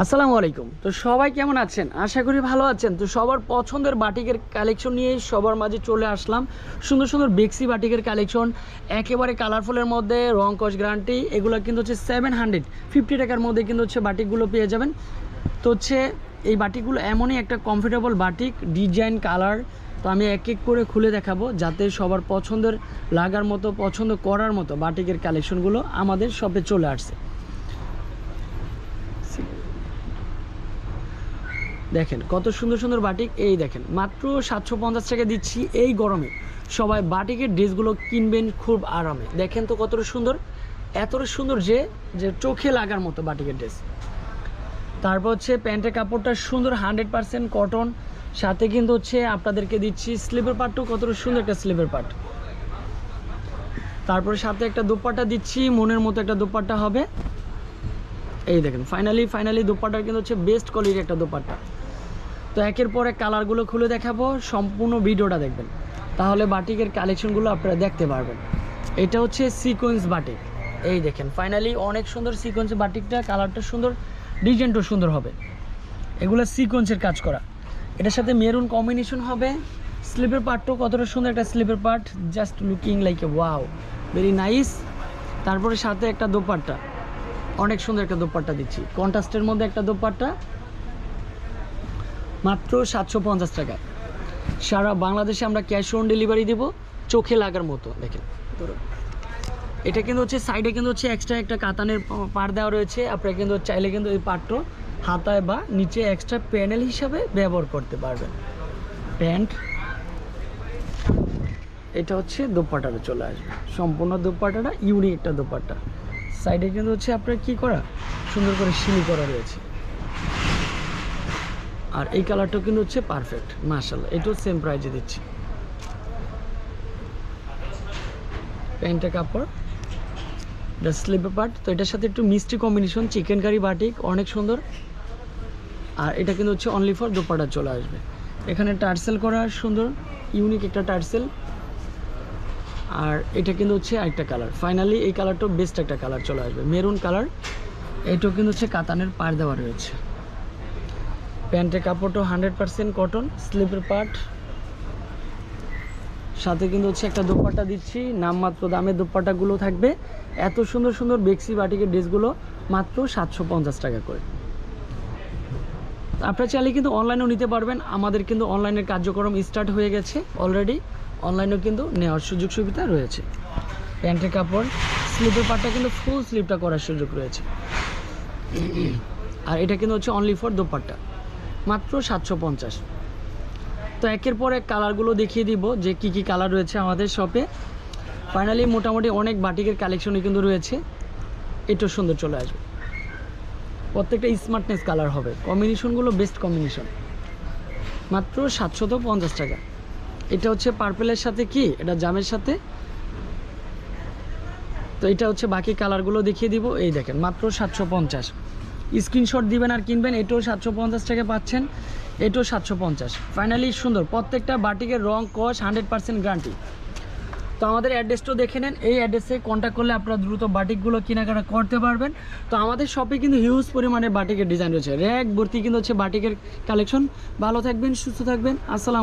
আসসালামু আলাইকুম। তো সবাই কেমন আছেন? আশা করি ভালো আছেন। তো সবার পছন্দের বাটিকের কালেকশন নিয়ে সবার মাঝে চলে আসলাম। সুন্দর সুন্দর বেক্সি বাটিকের কালেকশন একেবারে কালারফুলের মধ্যে, রং কস গ্যারান্টি এগুলো কিন্তু হচ্ছে সেভেন হান্ড্রেড ফিফটি টাকার মধ্যে কিন্তু হচ্ছে বাটিকগুলো পেয়ে যাবেন। তো হচ্ছে এই বাটিকগুলো এমনই একটা কমফোর্টেবল বাটিক ডিজাইন কালার তো আমি এক এক করে খুলে দেখাবো যাতে সবার পছন্দের লাগার মতো, পছন্দ করার মতো বাটিকের কালেকশনগুলো আমাদের শপে চলে আসছে দেখেন, কত সুন্দর সুন্দর বাটিক, এই দেখেন, মাত্র সাতশো পঞ্চাশ টাকা দিচ্ছি এই গরমে। সবাই বাটিকের ড্রেসগুলো কিনবেন খুব আরামে। দেখেন তো কতটা সুন্দর, এতটা সুন্দর যে যে চোখে লাগার মতো বাটিকের ড্রেস। তারপর হচ্ছে প্যান্টের কাপড়টা সুন্দর হান্ড্রেড পারসেন্ট কটন। সাথে কিন্তু হচ্ছে আপনাদেরকে দিচ্ছি স্লিপের পার্টটাও কতটা সুন্দর একটা স্লিপের পার্ট। তারপরে সাথে একটা দোপাট্টা দিচ্ছি, মনের মতো একটা দোপাট্টা হবে। এই দেখেন, ফাইনালি ফাইনালি দোপাট্টা কিন্তু হচ্ছে বেস্ট কোয়ালিটির একটা দোপাট্টা। তো একের পর কালারগুলো খুলে দেখাবো, সম্পূর্ণ ভিডিওটা দেখবেন। তাহলে বাটিকের কালেকশনগুলো আপনারা দেখতে পারবেন। এটা হচ্ছে সিকোয়েন্স বাটিক। এই দেখেন ফাইনালি অনেক সুন্দর সিকোয়েন্স বাটিকটা, কালারটা সুন্দর ডিজাইনটাও সুন্দর হবে। এগুলো সিকোয়েন্সের কাজ করা। এটার সাথে মেরুন কম্বিনেশন হবে। স্লিপের পার্টটাও কতটা সুন্দর একটা স্লিপের part just looking like a wow very nice তারপরে সাথে একটা দোপাট্টা। অনেক সুন্দর একটা দোপাট্টা দিচ্ছি। কন্ট্রাস্টের মধ্যে একটা দোপাট্টা। মাত্র সাতশো পঞ্চাশ টাকা সারা বাংলাদেশে আমরা ক্যাশ অন ডেলিভারি দেবো চোখে লাগার মতো দেখেন। এটা কিন্তু হচ্ছে সাইডে কিন্তু হচ্ছে এক্সট্রা একটা কাতানের পা- পাড় দেওয়া রয়েছে আপনারা কিন্তু চাইলে কিন্তু এই পাটটা হাতায় বা নিচে এক্সট্রা প্যানেল হিসাবে ব্যবহার করতে পারবেন। প্যান্ট এটা হচ্ছে দোপাট্টাটা চলে আসবে। সম্পূর্ণ দোপাট্টাটা ইউনিক একটা দোপাট্টা। সাইডে কিন্তু হচ্ছে আপনার কি করা? সুন্দর করে শিলি করা রয়েছে। আর এই কালারটাও কিন্তু হচ্ছে পারফেক্ট মার্শাল এটাও সেম প্রাইজে দিচ্ছি। প্যান্টটা কাপড়, এটা স্লিপের পার্ট তো এটার সাথে একটু মিষ্টি কম্বিনেশন চিকেন কারি বাটিক অনেক সুন্দর। আর এটা কিন্তু হচ্ছে অনলি ফর দোপাটা চলে আসবে। এখানে টার্সেল করা সুন্দর ইউনিক একটা টার্সেল। আর এটা কিন্তু হচ্ছে আরেকটা কালার ফাইনালি এই কালারটাও বেস্ট একটা কালার চলে আসবে মেরুন কালার এটাও কিন্তু হচ্ছে কাতানের পাড় দেওয়া রয়েছে। প্যান্টের কাপড়টাও হান্ড্রেড পার্সেন্ট কটন, স্লিপের পার্ট। সাথে কিন্তু হচ্ছে একটা দোপাট্টা দিচ্ছি, নামমাত্র দামের দোপাট্টাগুলো থাকবে। এত সুন্দর সুন্দর বেক্সি বাটিকের ড্রেসগুলো মাত্র সাতশো পঞ্চাশ টাকা করে। আপনারা চাইলে কিন্তু অনলাইনেও নিতে পারবেন। আমাদের কিন্তু অনলাইনের কার্যক্রম স্টার্ট হয়ে গেছে অলরেডি। অনলাইনেও কিন্তু নেওয়ার সুযোগ সুবিধা রয়েছে। প্যান্টের কাপড়, স্লিপের পার্টটা কিন্তু ফুল স্লিপটা করার সুযোগ রয়েছে। আর এটা কিন্তু হচ্ছে অনলি ফর দোপাট্টা। মাত্র সাতশো পঞ্চাশ। তো একের পর এক কালারগুলো দেখিয়ে দিব যে কি কি কালার রয়েছে আমাদের শপে। ফাইনালি মোটামুটি অনেক বাটিকের কালেকশনই কিন্তু রয়েছে। এটাও সুন্দর চলে আসবে। প্রত্যেকটা স্মার্টনেস কালার হবে। কম্বিনেশনগুলো বেস্ট কম্বিনেশন মাত্র সাতশত পঞ্চাশ টাকা। এটা হচ্ছে পার্পেলের সাথে কি? এটা জামের সাথে। তো এটা হচ্ছে বাকি কালারগুলো দেখিয়ে দিব। এই দেখেন, মাত্র সাতশো পঞ্চাশ। স্ক্রিনশট দিবেন আর কিনবেন, এটাও সাতশো পঞ্চাশ টাকা পাচ্ছেন, এটাও সাতশো পঞ্চাশ। ফাইনালি সুন্দর, প্রত্যেকটা বাটিকের রং কস হান্ড্রেড পার্সেন্ট গ্যারান্টি তো আমাদের অ্যাড্রেসটাও দেখে নেন, এই অ্যাড্রেসে কন্ট্যাক্ট করলে আপনারা দ্রুত বাটিকগুলো কেনাকাটা করতে পারবেন। তো আমাদের শপে কিন্তু হিউজ পরিমাণে বাটিকের ডিজাইন রয়েছে। র্যাক ভর্তি কিন্তু হচ্ছে বাটিকের কালেকশন ভালো থাকবেন, সুস্থ থাকবেন। আসসালাম